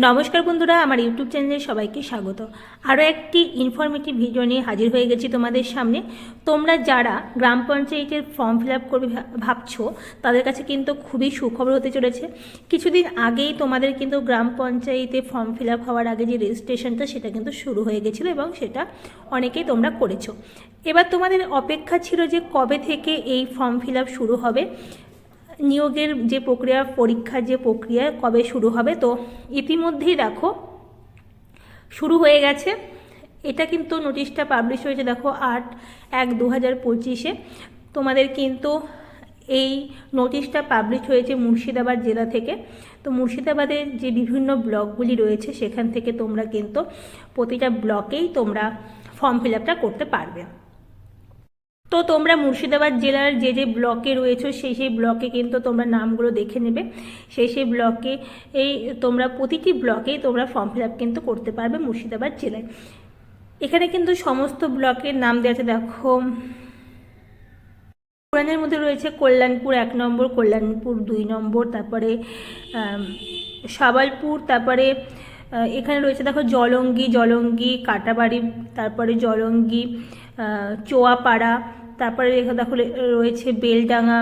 নমস্কার বন্ধুরা, আমার ইউটিউব চ্যানেলে সবাইকে স্বাগত। আরও একটি ইনফরমেটিভ ভিডিও নিয়ে হাজির হয়ে গেছি তোমাদের সামনে। তোমরা যারা গ্রাম পঞ্চায়েতের ফর্ম ফিল আপ করবে ভাবছ, তাদের কাছে কিন্তু খুবই সুখবর হতে চলেছে। কিছুদিন আগেই তোমাদের কিন্তু গ্রাম পঞ্চায়েতে ফর্ম ফিল আপ হওয়ার আগে যে রেজিস্ট্রেশনটা সেটা কিন্তু শুরু হয়ে গেছিল এবং সেটা অনেকেই তোমরা করেছ। এবার তোমাদের অপেক্ষা ছিল যে কবে থেকে এই ফর্ম ফিল আপ শুরু হবে। নিয়োগের যে প্রক্রিয়া পরীক্ষার যে প্রক্রিয়া কবে শুরু হবে, তো ইতিমধ্যেই দেখো শুরু হয়ে গেছে। এটা কিন্তু নোটিশটা পাবলিশ হয়েছে, দেখো আট এক দু হাজার পঁচিশে। তোমাদের কিন্তু এই নোটিশটা পাবলিশ হয়েছে মুর্শিদাবাদ জেলা থেকে। তো মুর্শিদাবাদের যে বিভিন্ন ব্লকগুলি রয়েছে, সেখান থেকে তোমরা কিন্তু প্রতিটা ব্লকেই তোমরা ফর্ম ফিল আপটা করতে পারবে। তো তোমরা মুর্শিদাবাদ জেলার যে যে ব্লকে রয়েছে, সেই সেই ব্লকে কিন্তু তোমরা নামগুলো দেখে নেবে। সেই সেই ব্লকে এই তোমরা প্রতিটি ব্লকেই তোমরা ফর্ম ফিল আপ কিন্তু করতে পারবে মুর্শিদাবাদ জেলায়। এখানে কিন্তু সমস্ত ব্লকের নাম দেওয়া আছে। দেখো পুরাণের মধ্যে রয়েছে কল্যাণপুর এক নম্বর, কল্যাণপুর দুই নম্বর, তারপরে সাবালপুর, তারপরে এখানে রয়েছে দেখো জলঙ্গি জলঙ্গি, কাটাবাড়ি, তারপরে জলঙ্গি চোয়াপাড়া তারপরে দেখো রয়েছে বেলডাঙ্গা,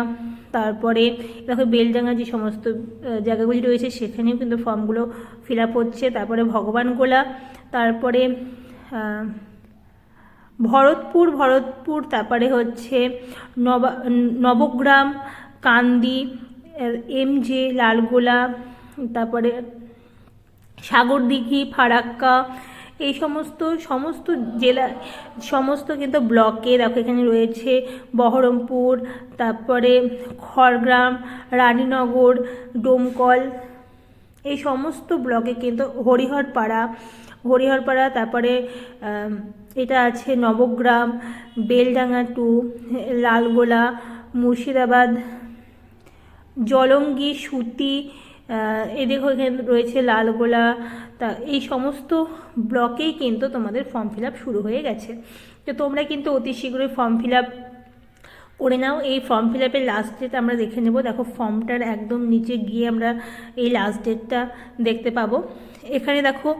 তারপরে দেখো বেলডাঙ্গা যে সমস্ত জায়গাগুলি রয়েছে সেখানেও কিন্তু ফর্মগুলো ফিল আপ হচ্ছে। তারপরে ভগবানগোলা তারপরে ভরতপুর ভরতপুর, তারপরে হচ্ছে নবা, নবগ্রাম, কান্দি, এম জে, লালগোলা, তারপরে সাগরদিঘি, ফারাক্কা এই সমস্ত সমস্ত জেলা, সমস্ত কিন্তু ব্লকে দেখো এখানে রয়েছে বহরমপুর, তারপরে খড়গ্রাম, রানীনগর, ডোমকল, এই সমস্ত ব্লকে কিন্তু হরিহরপাড়া হরিহরপাড়া, তারপরে এটা আছে নবগ্রাম, বেলডাঙ্গা টু, লালগোলা, মুর্শিদাবাদ, জলঙ্গি, সুতি আহ, দেখো এখানে রয়েছে লালগোলা তা এই সমস্ত ব্লকেই কিন্তু তোমাদের ফর্ম ফিল আপ শুরু হয়ে গেছে। তো তোমরা কিন্তু অতি শীঘ্রই ফর্ম ফিল আপ করে নাও। এই ফর্ম ফিল আপের লাস্ট ডেট আমরা দেখে নেব। দেখো ফর্মটার একদম নিচে গিয়ে আমরা এই লাস্ট ডেটটা দেখতে পাবো। এখানে দেখো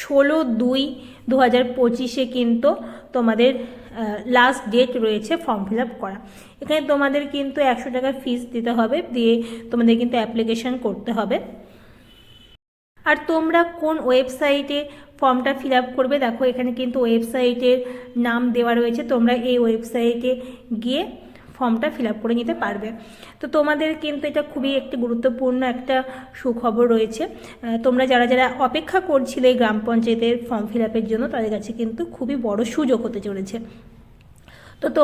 ষোলো দুই দু হাজার পঁচিশে কিন্তু তোমাদের লাস্ট ডেট রয়েছে ফর্ম ফিল আপ করা। এখানে তোমাদের কিন্তু একশো টাকা ফিস দিতে হবে, দিয়ে তোমাদের কিন্তু অ্যাপ্লিকেশন করতে হবে। আর তোমরা কোন ওয়েবসাইটে ফর্মটা ফিল আপ করবে? দেখো এখানে কিন্তু ওয়েবসাইটের নাম দেওয়া রয়েছে। তোমরা এই ওয়েবসাইটে গিয়ে ফর্মটা ফিল করে নিতে পারবে। তো তোমাদের কিন্তু এটা খুবই একটি গুরুত্বপূর্ণ একটা সুখবর রয়েছে। তোমরা যারা যারা অপেক্ষা করছিলে এই গ্রাম পঞ্চায়েতের ফর্ম ফিল জন্য, তাদের কাছে কিন্তু খুবই বড় সুযোগ হতে চলেছে। তো তো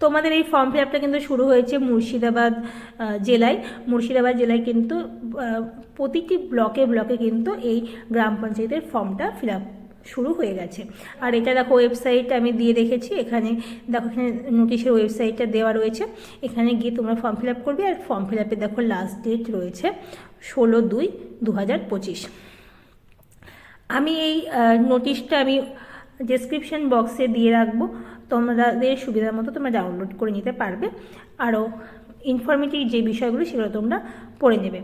তোমাদের এই ফর্ম ফিল আপটা কিন্তু শুরু হয়েছে মুর্শিদাবাদ জেলায়। মুর্শিদাবাদ জেলায় কিন্তু প্রতিটি ব্লকে ব্লকে কিন্তু এই গ্রাম পঞ্চায়েতের ফর্মটা ফিল আপ শুরু হয়ে গেছে। আর এটা দেখো ওয়েবসাইট আমি দিয়ে রেখেছি, এখানে দেখো এখানে নোটিশের ওয়েবসাইটটা দেওয়া রয়েছে। এখানে গিয়ে তোমরা ফর্ম ফিল আপ করবে আর ফর্ম ফিল আপে দেখো লাস্ট ডেট রয়েছে ষোলো দুই দু হাজার পঁচিশ। আমি এই নোটিশটা আমি ডেসক্রিপশন বক্সে দিয়ে রাখব, তোমাদের সুবিধা মতো তোমরা ডাউনলোড করে নিতে পারবে। আরও ইনফরমেটিভ যে বিষয়গুলো সেগুলো তোমরা পড়ে নেবে।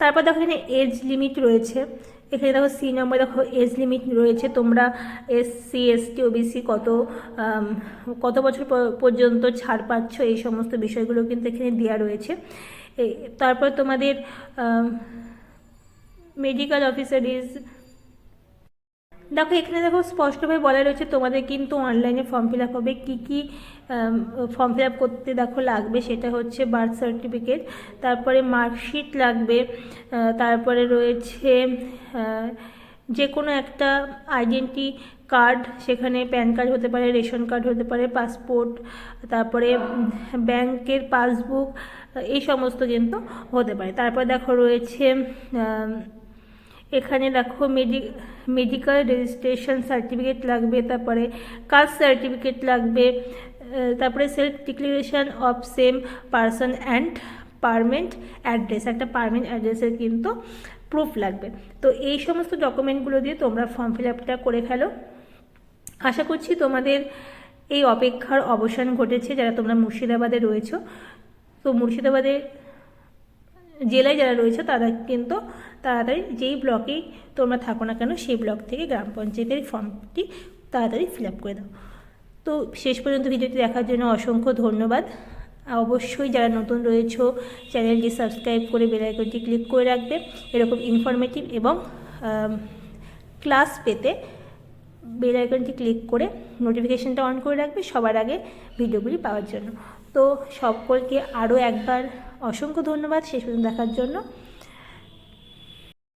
তারপর দেখো এখানে এজ লিমিট রয়েছে এখানে দেখো সি নম্বর দেখো এজ লিমিট রয়েছে। তোমরা এস এসসি এসটি ওবিসি কত কত বছর পর্যন্ত ছাড় পাচ্ছ এই সমস্ত বিষয়গুলো কিন্তু এখানে দেওয়া রয়েছে। তারপর তোমাদের মেডিকেল অফিসার ইজ দেখো, এখানে দেখো স্পষ্টভাবে বলা রয়েছে তোমাদের কিন্তু অনলাইনে ফর্ম ফিল আপ হবে। কী কী ফর্ম ফিল আপ করতে দেখো লাগবে সেটা হচ্ছে বার্থ সার্টিফিকেট তারপরে মার্কশিট লাগবে তারপরে রয়েছে যে কোনো একটা আইডেন্টি কার্ড সেখানে প্যান কার্ড হতে পারে রেশন কার্ড হতে পারে পাসপোর্ট তারপরে ব্যাংকের পাসবুক এই সমস্ত কিন্তু হতে পারে। তারপর দেখো রয়েছে এখানে দেখো মেডি মেডিকেল রেজিস্ট্রেশন সার্টিফিকেট লাগবে, তারপরে কাস্ট সার্টিফিকেট লাগবে তারপরে self declaration of same person and permanent address একটা পারমেন্ট অ্যাড্রেসের কিন্তু প্রুফ লাগবে। তো এই সমস্ত ডকুমেন্টগুলো দিয়ে তোমরা ফর্ম ফিল আপটা করে ফেলো। আশা করছি তোমাদের এই অপেক্ষার অবসান ঘটেছে, যারা তোমরা মুর্শিদাবাদে রয়েছো। তো মুর্শিদাবাদে জেলায় যারা রয়েছে তারা কিন্তু তাড়াতাড়ি যেই ব্লকেই তোমরা থাকো না কেন সেই ব্লক থেকে গ্রাম পঞ্চায়েতের ফর্মটি তাড়াতাড়ি ফিল আপ করে দাও। তো শেষ পর্যন্ত ভিডিওটি দেখার জন্য অসংখ্য ধন্যবাদ। অবশ্যই যারা নতুন রয়েছো, চ্যানেলটি সাবস্ক্রাইব করে বেল আইকনটি ক্লিক করে রাখবে। এরকম ইনফরমেটিভ এবং ক্লাস পেতে বেল আইকনটি ক্লিক করে নোটিফিকেশানটা অন করে রাখবে সবার আগে ভিডিওগুলি পাওয়ার জন্য। তো সকলকে আরও একবার অসংখ্য ধন্যবাদ। শেষ পর্যন্ত দেখার জন্য।